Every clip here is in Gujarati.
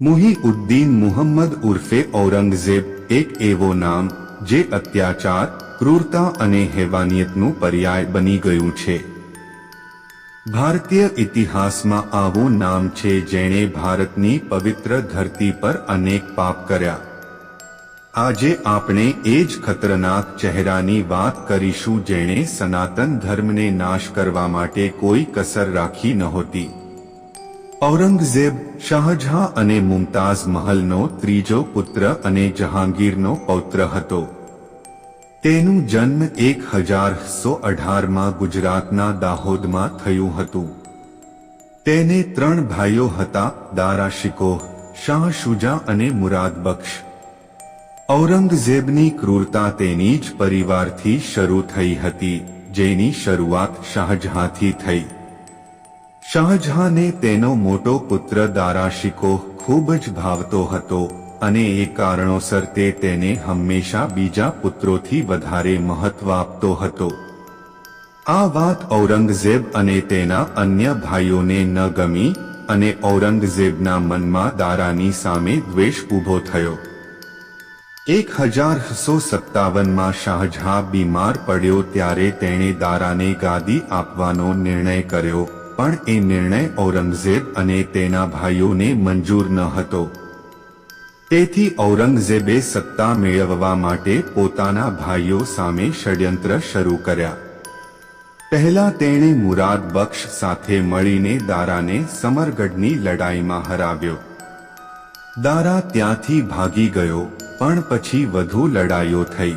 મુહીઉદ્દીન મુહમ્મદ ઉર્ફે ઔરંગઝેબ એક એવો નામ જે અત્યાચાર ક્રૂરતા અને હેવાનિયતનું પર્યાય બની ગયું છે ભારતીય ઇતિહાસમાં આવું નામ છે જેણે ભારતની પવિત્ર ધરતી પર અનેક પાપ કર્યા આજે આપણે એ જ ખતરનાક ચહેરાની વાત કરીશું જેણે સનાતન ધર્મને નાશ કરવા માટે કોઈ કસર રાખી નહોતી ઔરંગઝેબ, શાહજહાં અને મુમતાઝ મહલનો ત્રીજો પુત્ર અને જહાંગીરનો પૌત્ર હતો. તેનું જન્મ એક હજાર સો અઢારમાં ગુજરાતના દાહોદમાં થયું હતું. તેને ત્રણ ભાઈઓ હતા દારા શિકોહ શાહ શુજા અને મુરાદ બક્ષ. ઔરંગઝેબની ક્રૂરતા તેની જ પરિવારથી શરૂ થઈ હતી, જેની શરૂઆત શાહજહાંથી થઈ. શાહજહાંને તેનો મોટો પુત્ર દારા શિકોહ ખૂબ જ ભાવતો હતો અને એ કારણોસર તે તેને હંમેશા બીજા પુત્રોથી વધારે મહત્વ આપતો હતો. આ વાત ઔરંગઝેબ અને તેના અન્ય ભાઈઓને ન ગમી અને ઔરંગઝેબના મનમાં દારાની સામે દ્વેષ ઊભો થયો. એક હજાર સો સત્તાવનમાં શાહજહાં બીમાર પડ્યો ત્યારે તેણે દારાને ગાદી આપવાનો નિર્ણય કર્યો. પણ એ નિર્ણય ઔરંગઝેબ અને તેના ભાઈઓને મંજૂર ન હતો. તેથી ઔરંગઝેબે સત્તા મેળવવા માટે પોતાના ભાઈઓ સામે ષડયંત્ર શરૂ કર્યા. પહેલા તેણે મુરાદ બક્ષ સાથે મળીને દારાને સમરગઢની લડાઈમાં હરાવ્યો. દારા ત્યાંથી ભાગી ગયો, પણ પછી વધુ લડાઈઓ થઈ.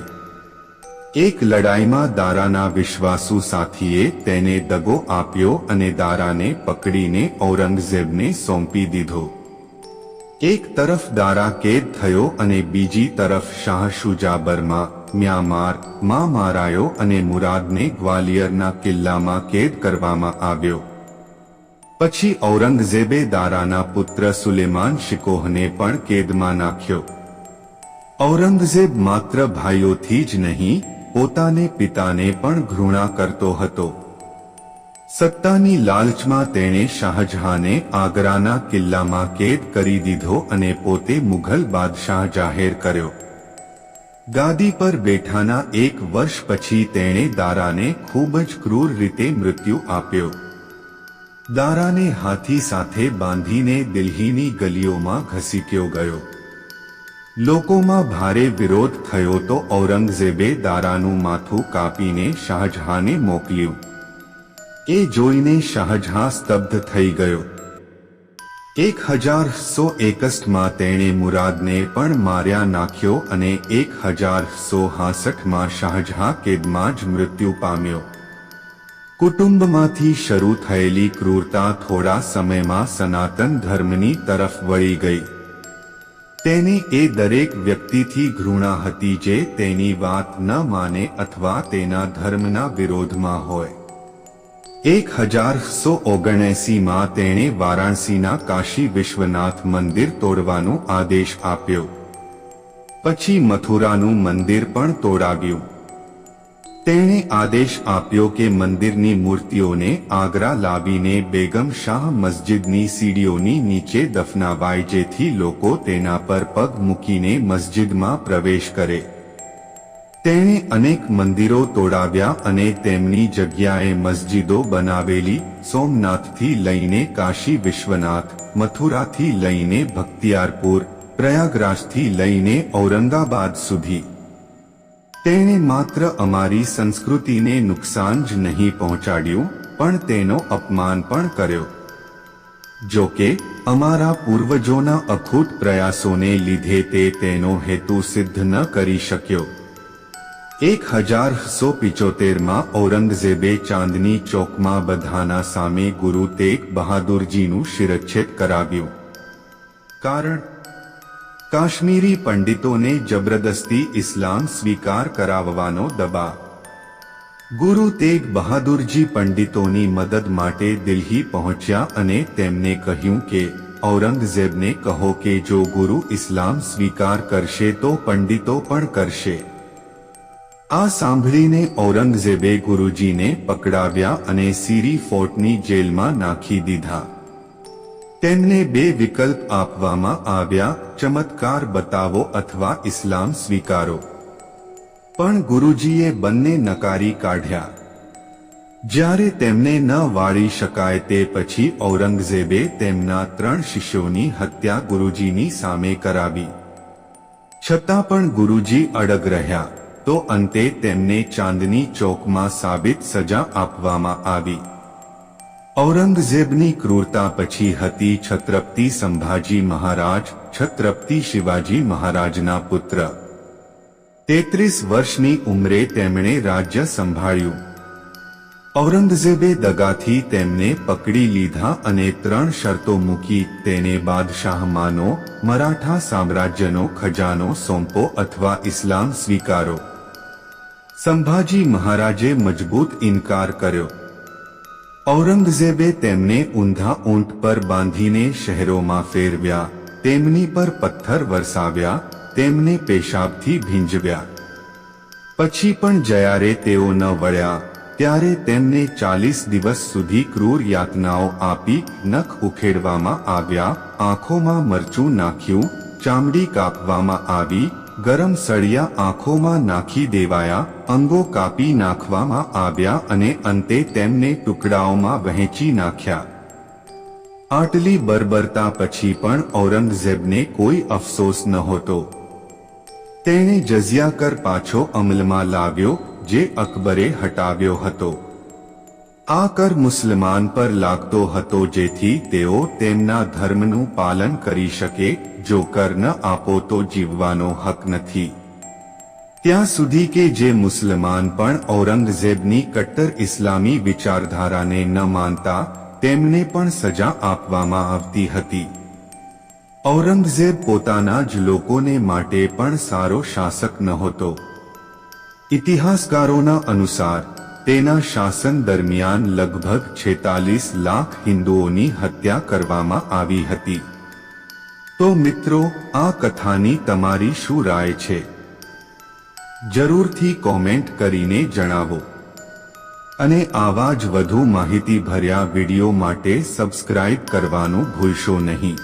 એક લડાઈમાં દારાના વિશ્વાસુ સાથીએ તેને દગો આપ્યો અને દારાને પકડીને ઔરંગઝેબને સોંપી દીધો. એક તરફ દારા કેદ થયો અને બીજી તરફ શાહ શુજાબરમાં મ્યામારમાં મારાયો અને મુરાદને ગ્વાલિયરના કિલ્લામાં કેદ કરવામાં આવ્યો. પછી ઔરંગઝેબે દારાના પુત્ર સુલેમાન શિકોહને પણ કેદમાં નાખ્યો. ઔરંગઝેબ માત્ર ભાઈઓથી જ નહીં પોતાને પિતાને પણ ઘૃણા કરતો હતો. સત્તાની લાલચમાં તેણે શાહજહાંને આગ્રાના કિલ્લામાં કેદ કરી દીધો અને પોતે મુઘલ બાદશાહ જાહેર કર્યો. ગાદી પર બેઠાના એક વર્ષ પછી તેણે દારાને ખૂબ જ ક્રૂર રીતે મૃત્યુ આપ્યો. દારાને હાથી સાથે બાંધીને દિલ્હીની ગલીઓમાં ઘસીક્યો ગયો. લોકોમાં ભારે વિરોધ થયો તો ઔરંગઝેબે દારાનું માથું કાપીને શાહજહાંને મોકલ્યું. એ જોઈને શાહજહાં સ્તબ્ધ થઈ ગયો. એક હજાર સો એકસઠમાં તેણે મુરાદને પણ માર્યા નાખ્યો અને એક હજાર સો હાસઠમાં શાહજહાં કેદમાં જ મૃત્યુ પામ્યો. કુટુંબમાંથી શરૂ થયેલી ક્રૂરતા થોડા સમયમાં સનાતન ધર્મની તરફ વળી ગઈ. તેને એ દરેક વ્યક્તિથી ઘૃણા હતી જે તેની વાત ન માને અથવા તેના ધર્મના વિરોધમાં હોય. એક હજાર સો તેણે વારાણસીના કાશી વિશ્વનાથ મંદિર તોડવાનો આદેશ આપ્યો. પછી મથુરાનું મંદિર પણ તોડાવ્યું તેણે આદેશ આપ્યો કે મંદિરની મૂર્તિઓને આગ્રા લાવીને બેગમ શાહ મસ્જિદની સીડીઓની નીચે દફનાવાય જેથી લોકો તેના પર પગ મૂકીને મસ્જિદમાં પ્રવેશ કરે. તેણે અનેક મંદિરો તોડાવ્યા અને તેમની જગ્યાએ મસ્જિદો બનાવેલી સોમનાથથી લઈને કાશી વિશ્વનાથ, મથુરાથી લઈને ભક્તિયારપુર, પ્રયાગરાજથી લઈને ઔરંગાબાદ સુધી. તેણે માત્ર અમારી સંસ્કૃતિને નુકસાન જ નહીં પહોંચાડ્યું, પણ તેનો અપમાન પણ કર્યો. જો કે, અમારા પૂર્વજોના અખૂટ પ્રયાસોને લીધે તે તેનો હેતુ સિદ્ધ ન કરી શક્યો. એક હજાર સો પિચોતેરમાં ઔરંગઝેબે ચાંદની ચોકમાં બધાના સામે ગુરુ તેગ બહાદુરજીનું શિરચ્છેદ કરાવ્યું. કારણ કાશ્મીરી પંડિતોને જબરદસ્તી ઇસ્લામ સ્વીકાર કરાવવાનો દબા. ગુરુ તેગ બહાદુરજી પંડિતોની મદદ માટે દિલ્હી પહોંચ્યા અને તેમને કહ્યું કે, ઔરંગઝેબને કહો કે જો ગુરુ ઇસ્લામ સ્વીકાર કરશે તો પંડિતો પણ કરશે. આ સાંભળીને ઔરંગઝેબે ગુરુજીને પકડાવ્યા અને સીરી ફોર્ટની જેલમાં નાખી દીધા. તેમને બે વિકલ્પ આપવામાં આવ્યા. ચમત્કાર બતાવો અથવા ઇસ્લામ સ્વીકારો. પણ ગુરુજીએ બંને નકારી કાઢ્યા. જ્યારે તેમને ન વાળી શકાય તે પછી ઔરંગઝેબે તેમના ત્રણ શિષ્યોની હત્યા ગુરુજીની સામે કરાવી. છતાં પણ ગુરુજી અડગ રહ્યા. તો અંતે તેમને ચાંદની ચોકમાં સાબિત સજા આપવામાં આવી. ઔરંગઝેબની ક્રૂરતા પછી હતી છત્રપતિ સંભાજી મહારાજ, છત્રપતિ શિવાજી મહારાજના પુત્ર. તેત્રીસ વર્ષની ઉંમરે તેમણે રાજ્ય સંભાળ્યું. ઔરંગઝેબે દગાથી તેમને પકડી લીધા અને ત્રણ શરતો મૂકી, તેને બાદશાહ માનો મરાઠા સામ્રાજ્યનો ખજાનો સોંપો અથવા ઇસ્લામ સ્વીકારો. સંભાજી મહારાજે મજબૂત ઇનકાર કર્યો. ઔરંગઝેબે તેમને ઊંધા ઊંટ પર બાંધીને શહેરોમાં ફેરવ્યા, તેમની પર પથ્થર વરસાવ્યા, તેમને પેશાબથી ભીંજવ્યા. પછી પણ જ્યારે તેઓ ન વળ્યા, ત્યારે તેમને ચાલીસ દિવસ સુધી ક્રૂર યાતનાઓ આપી નખ ઉખેડવામાં આવ્યા, આંખોમાં મરચું નાખ્યું, ચામડી કાપવામાં આવી ગરમ સળિયા આંખોમાં નાખી દેવાયા, અંગો કાપી નાખવામાં આવ્યા અને અંતે તેમને ટુકડાઓમાં વહેંચી નાખ્યા. આટલી બર્બરતા પછી પણ ઔરંગઝેબને કોઈ અફસોસ નહોતો. તેણે જઝિયા કર પાછો અમલમાં લાવ્યો, જે અકબરે હટાવ્યો હતો. આ કર મુસલમાન પર લાગતો હતો જેથી તેઓ તેમના ધર્મનું પાલન કરી શકે, જો કર ન આપો તો જીવવાનો હક નથી. ત્યાં સુધી કે જે મુસલમાન પણ ઔરંગઝેબની કટ્ટર ઇસ્લામી વિચારધારાને ન માનતા, તેમને પણ સજા આપવામાં આવતી હતી. ઔરંગઝેબ પોતાના જ લોકોને માટે પણ સારો શાસક નહોતો. ઇતિહાસકારોના અનુસાર તેના શાસન દરમિયાન લગભગ છેતાલીસ લાખ હિન્દુઓની હત્યા કરવામાં આવી હતી. તો મિત્રો, આ કથાની તમારી શું રાય છે? જરૂરથી કોમેન્ટ કરીને જણાવો. અને આવા જ વધુ માહિતી ભર્યા વીડિયો માટે સબસ્ક્રાઇબ કરવાનું ભૂલશો નહીં.